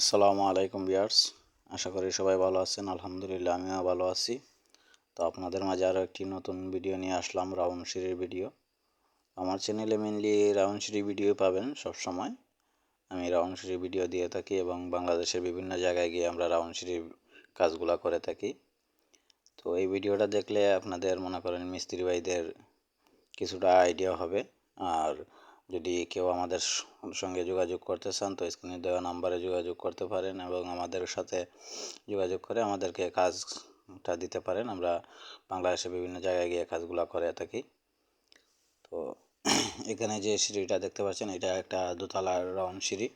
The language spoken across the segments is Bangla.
আসসালামু আলাইকুম বিয়ার্স আশা করি সবাই ভালো আছেন, আলহামদুলিল্লাহ আমিও ভালো আছি। তো আপনাদের মাঝে আরও একটি নতুন ভিডিও নিয়ে আসলাম রাউন্ড ভিডিও। আমার চ্যানেলে মেনলি রাউন্ড ভিডিও পাবেন সব সময় আমি রাউন্ড ভিডিও দিয়ে থাকি এবং বাংলাদেশের বিভিন্ন জায়গায় গিয়ে আমরা রাউন্ড সিঁড়ির কাজগুলো করে থাকি। তো এই ভিডিওটা দেখলে আপনাদের মনে করেন মিস্ত্রি ভাইদের কিছুটা আইডিয়া হবে। আর যদি কেউ আমাদের সঙ্গে যোগাযোগ করতে চান, তো স্ক্রিনে দেওয়া নাম্বারে যোগাযোগ করতে পারেন এবং আমাদের সাথে যোগাযোগ করে আমাদেরকে কাজটা দিতে পারেন। আমরা বাংলাদেশে বিভিন্ন জায়গায় গিয়ে কাজগুলো করে থাকি। তো এখানে যে সিঁড়িটা দেখতে পাচ্ছেন, এটা একটা দোতলা রাউন্ড সিঁড়ি।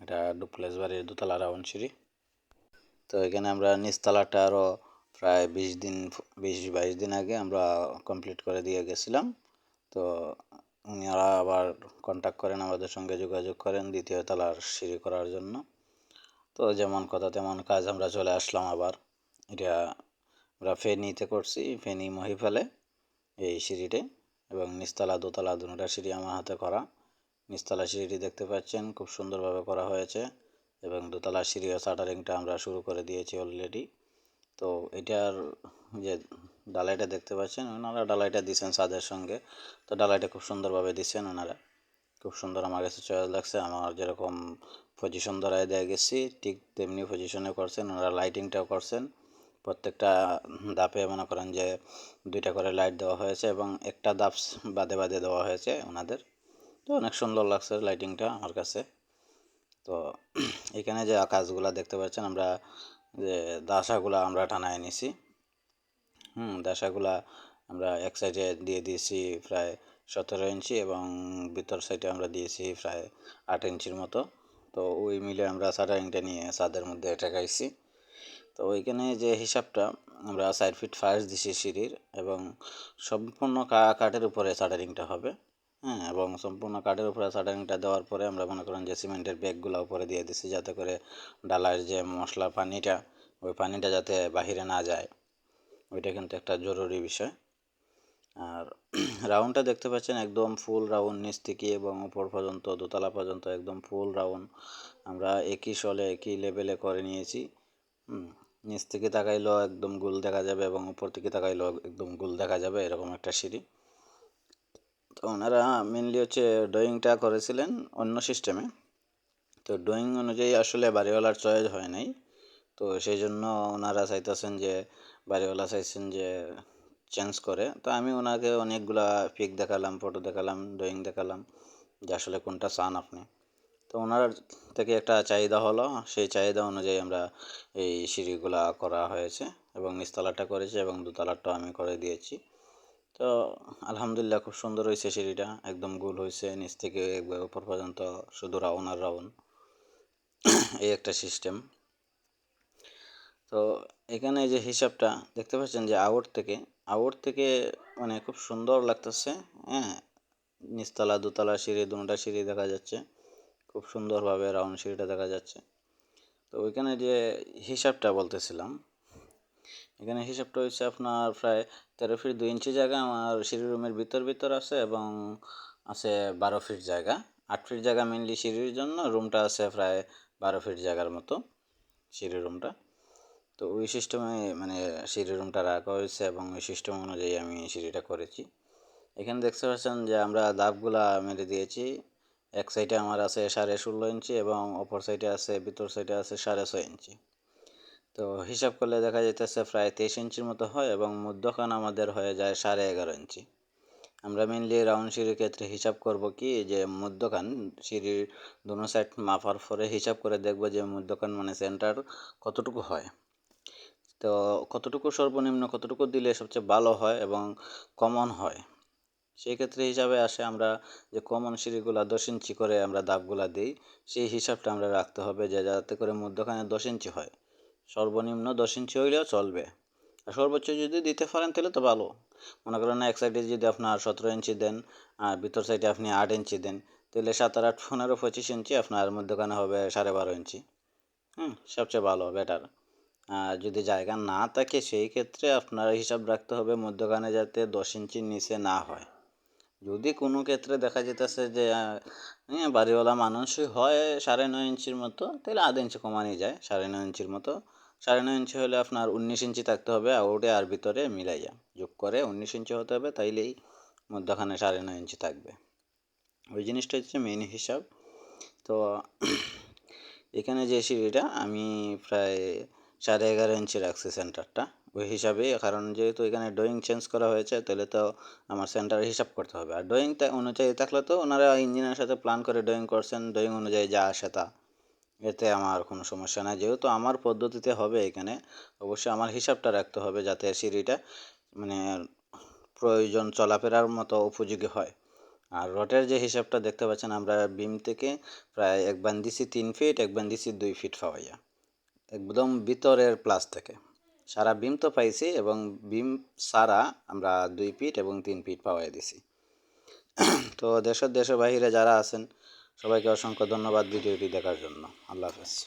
এটা ডুপ্লেস বাড়ির দোতলা রাউন্ড সিঁড়ি। তো এখানে আমরা নিচতলাটা আরও প্রায় বিশ দিন, বিশ বাইশ দিন আগে আমরা কমপ্লিট করে দিয়ে গেছিলাম। তো উনারা আবার কন্ট্যাক্ট করেন, আমাদের সঙ্গে যোগাযোগ করেন দ্বিতীয় তলার সিঁড়ি করার জন্য। তো যেমন কথা তেমন কাজ আমরা চলে আসলাম আবার। এটা আমরা ফেনিতে করছি, ফেনি মহিফালে এই সিঁড়িটি এবং নিচতলা দোতলা দুটা সিঁড়ি আমার হাতে করা। নিস্তলা সিঁড়িটি দেখতে পাচ্ছেন, খুব সুন্দরভাবে করা হয়েছে এবং দোতলা সিঁড়ি ও আমরা শুরু করে দিয়েছি অলরেডি তো এটার যে ডালাইটা দেখতে পাচ্ছেন, ওনারা ডালাইটা দিচ্ছেন সাদের সঙ্গে। তো ডালাইটা খুব সুন্দরভাবে দিচ্ছেন ওনারা। খুব সুন্দর আমার কাছে চয়েস লাগছে, আমার যেরকম পজিশন ধরায় দেওয়া গেছি, ঠিক তেমনি পজিশনে করছেন, ওনারা লাইটিংটাও করছেন। প্রত্যেকটা দাপে মনে করেন যে দুইটা করে লাইট দেওয়া হয়েছে এবং একটা দাপ বাদে বাদে দেওয়া হয়েছে ওনাদের। তো অনেক সুন্দর লাগছে লাইটিংটা আমার কাছে। তো এখানে যে কাজগুলো দেখতে পাচ্ছেন, আমরা যে দাসাগুলো আমরা টানায় নিছি। হুম, দাসাগুলা আমরা এক সাইডে দিয়ে দিয়েছি প্রায় সতেরো ইঞ্চি এবং ভিতর সাইডে আমরা দিয়েছি প্রায় আট ইঞ্চির মতো। তো ওই মিলে আমরা সাটারিংটা নিয়ে ছাদের মধ্যে ঠেকাইছি। তো ওইখানে যে হিসাবটা, আমরা সাইড ফিট ফার্স্ট দিছি সিঁড়ির এবং সম্পূর্ণ কাঠের উপরে সাটারিংটা হবে। হ্যাঁ এবং সম্পূর্ণ কাঠের উপরে সাটারিংটা দেওয়ার পরে আমরা মনে করেন যে সিমেন্টের ব্যাগগুলো উপরে দিয়ে দিছি যাতে করে ডালার যে মশলা পানিটা, ওই পানিটা যাতে বাহিরে না যায়। ওইটা কিন্তু একটা জরুরি বিষয়। আর রাউন্ডটা দেখতে পাচ্ছেন, একদম ফুল রাউন্ড নিচ থেকে এবং উপর পর্যন্ত, দোতলা পর্যন্ত একদম ফুল রাউন্ড আমরা একই সলে একই লেভেলে করে নিয়েছি। নিচ থেকে তাকাইলেও একদম গোল দেখা যাবে এবং উপর থেকে তাকাইলেও একদম গোল দেখা যাবে, এরকম একটা সিঁড়ি। তো ওনারা মেনলি হচ্ছে ড্রয়িংটা করেছিলেন অন্য সিস্টেমে তো ড্রয়িং অনুযায়ী আসলে বাড়িওয়ালার চয়েস হয় নাই। তো সেই জন্য ওনারা চাইতেছেন যে বাড়িওয়ালা চাইছেন যে চেঞ্জ করে। তো আমি ওনাকে অনেকগুলা পিক দেখালাম ফটো দেখালাম ড্রয়িং দেখালাম যে আসলে কোনটা চান আপনি। তো ওনার থেকে একটা চাহিদা হলো, সেই চাহিদা অনুযায়ী আমরা এই সিঁড়িগুলা করা হয়েছে এবং নিচতলাটা করেছি এবং দোতলাটাও আমি করে দিয়েছি। তো আলহামদুলিল্লাহ খুব সুন্দর হয়েছে সিঁড়িটা, একদম গোল হয়েছে, নিচ থেকে একবার উপর পর্যন্ত শুধু রাউন আর রাউন এই একটা সিস্টেম তো এখানে যে হিসাবটা দেখতে পাচ্ছেন যে আউট থেকে আউট থেকে মানে খুব সুন্দর লাগতেছে হ্যাঁ? নিচতলা, দোতলা সিঁড়ি, দুটা সিঁড়ি দেখা যাচ্ছে, খুব সুন্দরভাবে রাউন্ড সিঁড়িটা দেখা যাচ্ছে। তো ওইখানে যে হিসাবটা বলতেছিলাম, এখানে হিসাবটা হচ্ছে আপনার প্রায় তেরো ফিট দুই ইঞ্চি জায়গা আমার সিঁড়ি রুমের ভিতর ভিতর আছে এবং আছে বারো ফিট জায়গা। আট ফিট জায়গা মেনলি সিঁড়ির জন্য রুমটা আছে প্রায় বারো ফিট জায়গার মতো, সিঁড়ি রুমটা তো ওই সিস্টেমে মানে সিঁড়ি রুমটা রাখা হয়েছে এবং ওই সিস্টেম অনুযায়ী আমি সিঁড়িটা করেছি। এখানে দেখতে পাচ্ছেন যে আমরা দাগগুলা মেরে দিয়েছি। এক সাইডে আমার আছে সাড়ে ষোলো ইঞ্চি এবং অপর সাইডে আছে, ভিতর সাইডে আছে সাড়ে ছয় ইঞ্চি। তো হিসাব করলে দেখা যাইতেছে প্রায় তেইশ ইঞ্চির মতো হয় এবং মধ্যখান আমাদের হয়ে যায় সাড়ে এগারো ইঞ্চি। আমরা মেনলি রাউন্ড সিঁড়ির ক্ষেত্রে হিসাব করব কি যে মধ্যখান সিঁড়ির দুনো সাইড মাপার পরে হিসাব করে দেখব যে মধ্যখান মানে সেন্টার কতটুকু হয়। তো কতটুকু সর্বনিম্ন, কতটুকু দিলে সবচেয়ে ভালো হয় এবং কমন হয়? সেই ক্ষেত্রে হিসাবে আসে আমরা যে কমন সিঁড়িগুলো দশ ইঞ্চি করে আমরা দাবগুলা দিই, সেই হিসাবটা আমরা রাখতে হবে যে যাতে করে মধ্যখানে দশ ইঞ্চি হয়। সর্বনিম্ন দশ ইঞ্চি হইলেও চলবে। আর সর্বোচ্চ যদি দিতে পারেন তাহলে তো ভালো। মনে করেন এক সাইডে যদি আপনার সতেরো ইঞ্চি দেন, আর ভিতর সাইডে আপনি আট ইঞ্চি দেন, তাহলে সাত আট, পনেরো, পঁচিশ ইঞ্চি আপনার মধ্যখানে হবে সাড়ে বারো ইঞ্চি। হুম, সবচেয়ে ভালো বেটার আর যদি জায়গা না থাকে, সেই ক্ষেত্রে আপনার হিসাব রাখতে হবে মধ্যখানে যাতে দশ ইঞ্চির নিচে না হয়। যদি কোনো ক্ষেত্রে দেখা যেতেছে যে বাড়িওয়ালা মানুষই হয় সাড়ে নয় ইঞ্চির মতো, তাহলে আধ ইঞ্চি কমানি যায়, সাড়ে নয় ইঞ্চির মতো। সাড়ে নয় ইঞ্চি হলে আপনার উনিশ ইঞ্চি থাকতে হবে, আউটে আর ভিতরে মিলাই মিলাইয়া যোগ করে উনিশ ইঞ্চি হতে হবে, তাইলেই মধ্যখানে সাড়ে নয় ইঞ্চি থাকবে। ওই জিনিসটা হচ্ছে মেন হিসাব। তো, এখানে যে সিঁড়িটা, আমি প্রায় সাড়ে এগারো ইঞ্চি রাখছি সেন্টারটা ওই হিসাবে কারণ যেহেতু এখানে ড্রয়িং চেঞ্জ করা হয়েছে, তাহলে তো আমার সেন্টার হিসাব করতে হবে। আর ড্রয়িং অনুযায়ী থাকলে তো ওনারা ইঞ্জিনিয়ারের সাথে প্ল্যান করে ড্রয়িং করছেন ড্রয়িং অনুযায়ী যা আসে তা। এতে আমার কোনো সমস্যা নাই। যেহেতু আমার পদ্ধতিতে হবে এখানে, অবশ্যই আমার হিসাবটা রাখতে হবে যাতে সিঁড়িটা মানে প্রয়োজন চলাফেরার মতো উপযোগী হয়। আর রটের যে হিসাবটা দেখতে পাচ্ছেন, আমরা বিম থেকে প্রায় এক বান্দিসি তিন ফিট এক বান্দিসি দুই ফিট পাওয়াইয়া একদম ভিতরের প্লাস থেকে। সারা বিম তো পাইছি এবং বিম সারা আমরা দুই ফিট এবং তিন ফিট পাওয়াই দিছি। তো দেশের দেশের বাহিরে যারা আছেন, সবাইকে অসংখ্য ধন্যবাদ ভিডিওটি দেখার জন্য। আল্লাহ হাফেজ।